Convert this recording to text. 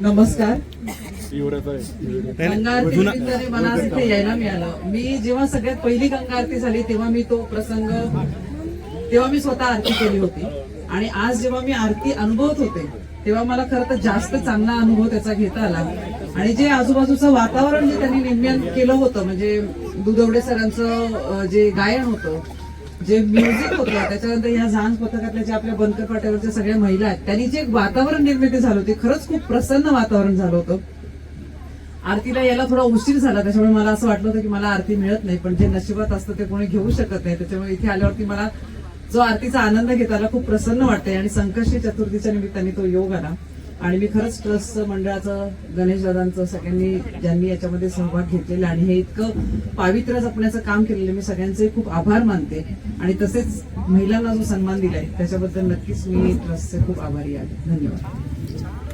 नमस्कार. गंगा आरती निमित्ताने मला आज इथे यायला मिळालं. मी जेव्हा सगळ्यात पहिली गंगा आरती झाली तेव्हा मी तो प्रसंग तेव्हा मी स्वतः आरती केली होती. आणि आज जेव्हा मी आरती अनुभवत होते तेव्हा मला खरं तर जास्त चांगला अनुभव त्याचा घेता आला. आणि जे आजूबाजूचं वातावरण जे त्यांनी निर्माण केलं होतं म्हणजे दुधवडे सरांचं जे गायन होतं जे म्युझिक होतं त्याच्यानंतर या झांज पथकातल्या ज्या आपल्या बनकर पाट्यावरच्या सगळ्या महिला आहेत त्यांनी जे वातावरण निर्मिती झालं होती खरंच खूप प्रसन्न वातावरण झालं होतं. आरतीला यायला थोडा उशीर झाला त्याच्यामुळे मला असं वाटलं होतं की मला आरती मिळत नाही पण जे नशिबात असतं ते कोणी घेऊ शकत नाही. त्याच्यामुळे इथे आल्यावरती मला जो आरतीचा आनंद घेताला खूप प्रसन्न वाटतंय आणि संकष्टी चतुर्थीच्या निमित्ताने तो योग आला. आणि मी खरंच ट्रस्ट मंडळाचं गणेश दादांचं सगळ्यांनी ज्यांनी याच्यामध्ये सहभाग घेतलेला आणि हे इतकं पावित्र्य जपण्याचं काम केलेलं मी सगळ्यांचे खूप आभार मानते. आणि तसेच महिलांना जो सन्मान दिलाय त्याच्याबद्दल नक्कीच मी ट्रस्टचे खूप आभारी आहे. धन्यवाद.